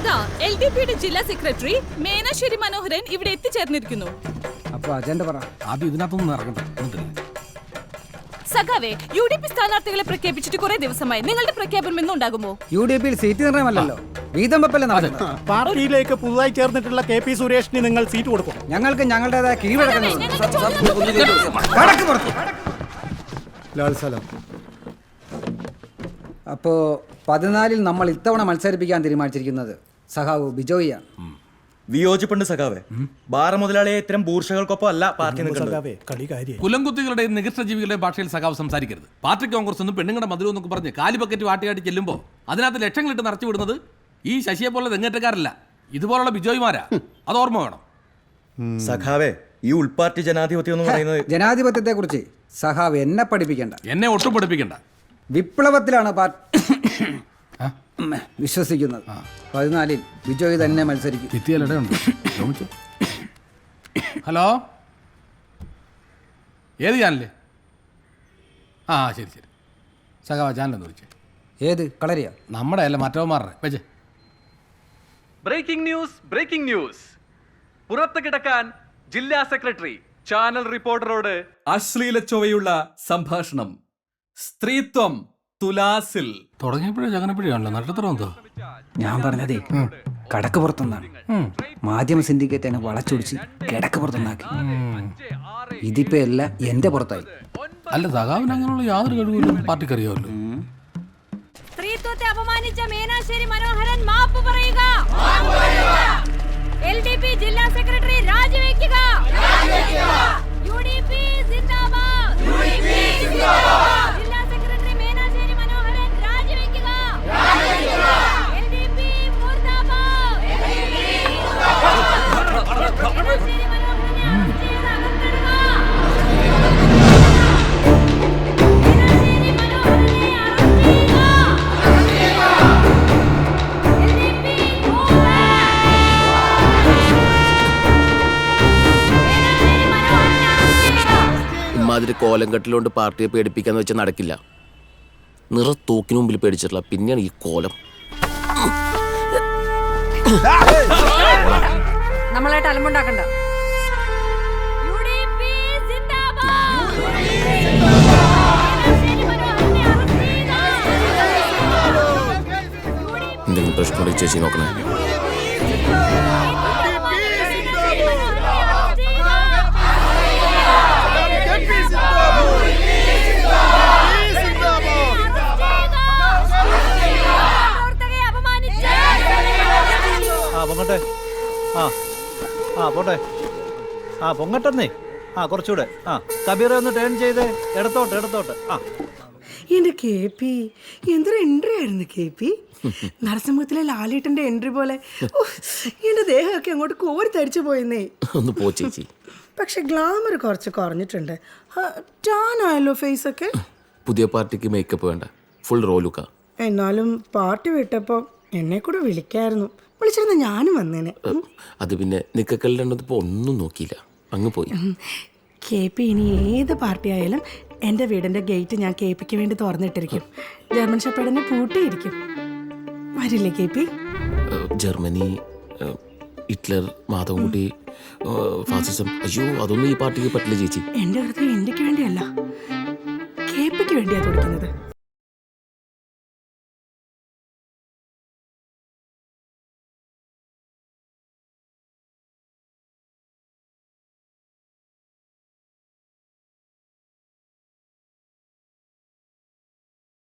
അതാ L D പിയുടെ ജില്ലാ സെക്രട്ടറി മേനാശ്ശേരി മനോഹരൻ ഇവിടെ എത്തിച്ചേർന്നിരിക്കുന്നു. അപ്പൊ അജണ്ട പറ. ആദ്യം ഇതിനകത്തൊന്നും ഇറങ്ങണ്ട. സഖാവേ യു ഡി പി സ്ഥാനാർത്ഥികളെ പ്രഖ്യാപിച്ചിട്ട് കുറെ ദിവസമായി. നിങ്ങളുടെ പ്രഖ്യാപനം എന്നും ഉണ്ടാകുമോ? യു ഡി പിയിൽ സീറ്റ് നിർണയമല്ലല്ലോ വീതം വെപ്പല്ലേ നടക്കുന്നത് പാർട്ടിയിലേക്ക് പുതുതായി ചേർന്നിട്ടുള്ള കെ പി സുരേഷിന് നിങ്ങൾ സീറ്റ് കൊടുക്കും. ഞങ്ങൾക്ക് ഞങ്ങളുടേതായ സലാം. അപ്പോ പതിനാലിൽ നമ്മൾ ഇത്തവണ മത്സരിപ്പിക്കാൻ തീരുമാനിച്ചിരിക്കുന്നത് സഹാവ് ബിജോയിയാണ്. വിയോജിപ്പുണ്ട് സഖാവേ. ബാറ മുതലാളിയെ ഇത്തരം ബൂർഷകൾക്കൊപ്പം അല്ല പാർട്ടി നിൽക്കുന്നത്. സഖാവേ കളി കാര്യം. കുലംകുത്തികളുടെയും നികഷ്ടജീവികളുടെയും ഭാഷയിൽ സഖാവ് സംസാരിക്കരുത്. പാർട്ടി കോൺഗ്രസ് ഒന്നും പെണ്ണുങ്ങളുടെ മധുരം എന്നൊക്കെ പറഞ്ഞ് കാലി ബക്കറ്റ് വാട്ടിയാട്ടി ചെല്ലുമ്പോൾ അതിനകത്ത് ലക്ഷങ്ങളിട്ട് നിറച്ചു വിടുന്നത് ഈ ശശിയെ പോലെ തെങ്ങേറ്റക്കാരല്ല ഇതുപോലുള്ള ബിജോയിമാരാ. അത് ഓർമ്മ വേണം. സഖാവേ ഈ ഉൾപാർട്ടി ജനാധിപത്യം എന്ന് പറയുന്നത് ജനാധിപത്യത്തെ കുറിച്ച് സഖാവ് എന്നെ പഠിപ്പിക്കണ്ട. എന്നെ ഒട്ടും പഠിപ്പിക്കണ്ട. വിപ്ലവത്തിലാണ് പാർട്ടി വിശ്വസിക്കുന്നത്. പതിനാലിൽ ബിജോയ് തന്നെ മത്സരിക്കും. ഭിത്തിയിലിടയുണ്ട്. ഹലോ? ഏത് ചാനൽ ആ ശരി ശരി. സഖാവ ചാനലെന്ന് വിളിച്ചേ. ഏത്? കളരിയ? നമ്മുടെ അല്ല മറ്റവന്മാരുടെ. വെച്ചേ. Breaking news breaking news. പുറത്ത് കിടക്കാൻ ജില്ലാ സെക്രട്ടറി ചാനൽ റിപ്പോർട്ടറോട് അശ്ലീല ചൊവ്വയുള്ള സംഭാഷണം. സ്ത്രീത്വം തുലാസിൽ. തുടങ്ങിയപ്പോഴേ ചങ്ങനപ്പഴിയാണല്ലോ നക്ഷത്രം എന്തോ? ഞാൻ പറഞ്ഞതേ കടക്ക് പുറത്തുനിന്നാണ്. മാധ്യമ സിൻഡിക്കേറ്റ് എന്നെ വളച്ചൊടിച്ച് കിടക്ക് പുറത്തുനിന്നാക്കി. ഇതിപ്പോ എല്ലാം എന്റെ പുറത്തായി. അല്ല സഖാവിന് അങ്ങനെയുള്ള യാതൊരു കഴിവില്ല പാർട്ടിക്ക് അറിയാമല്ലോ. സ്ത്രീത്വത്തെ അപമാനിച്ച മീനാശ്ശേരി മനോഹരൻ മാപ്പ് പറയുക. എൽ ഡി പി ജില്ലാ സെക്രട്ടറി രാജിവെക്കുക. ഇമാതിരി കോലം കെട്ടിലോണ്ട് പാർട്ടിയെ പേടിപ്പിക്കാന്ന് വെച്ചാൽ നടക്കില്ല. നിറ തൂക്കിന് മുമ്പിൽ പേടിച്ചിട്ടില്ല. പിന്നെയാണ് ഈ കോലം. നമ്മളായിട്ട് അലമ്പുണ്ടാക്കണ്ട. എന്തെങ്കിലും പ്രശ്നമുണ്ടെങ്കിൽ ചേച്ചി നോക്കണേ. പൊങ്ങട്ടെ. ആ ആ പോട്ടെ. ആ പൊങ്ങട്ടെന്നേ. ആ കുറച്ചുകൂടെ. ആ കബീറെ ഒന്ന് ടേൺ ചെയ്തേ. ഇടത്തോട്ട് ഇടത്തോട്ട് ആ. എന്റെ കെ പി എന്തൊരു എൻട്രി ആയിരുന്നു കെ പി? നരസിംഹത്തിലെ ലാലേട്ടന്റെ എൻട്രി പോലെ. എന്റെ ദേഹമൊക്കെ അങ്ങോട്ട് കോരി തരിച്ചു പോയെന്നേ. ഒന്ന് പോ ചേച്ചി. പക്ഷെ ഗ്ലാമർ കുറച്ച് കുറഞ്ഞിട്ടുണ്ട്. ടാൻ ആയല്ലോ ഫേസ് ഒക്കെ. പുതിയ പാർട്ടിക്ക് മേക്കപ്പ് വേണ്ട. ഫുൾ റോലുക്ക. എന്നാലും പാർട്ടി വിട്ടപ്പോ എന്നെ കൂടെ വിളിക്കായിരുന്നു. വിളിച്ചിരുന്ന ഞാനും വന്നേനെ. അത് പിന്നെ നിക്കക്കല്ലിടപ്പോ ഒന്നും നോക്കിയില്ല. അങ്ങ് പോയി. കെ പി ഇനി ഏത് പാർട്ടി ആയാലും എന്റെ വീടിന്റെ ഗേറ്റ് ഞാൻ കെ പിക്ക് വേണ്ടി തുറന്നിട്ടിരിക്കും. ജർമ്മൻ ഷപ്പേഡിനെ പൂട്ടിയിരിക്കും. വരില്ലേ K P? Germany Hitler Madhavankutty fascism. അയ്യോ അതൊന്നും ഈ പാർട്ടിക്ക് പറ്റില്ല ചേച്ചി. എന്റെ ഹൃദയം എന്റെക്ക് വേണ്ടിയല്ല. കെ പിക്ക് വേണ്ടിയാണ് തുടിക്കുന്നത്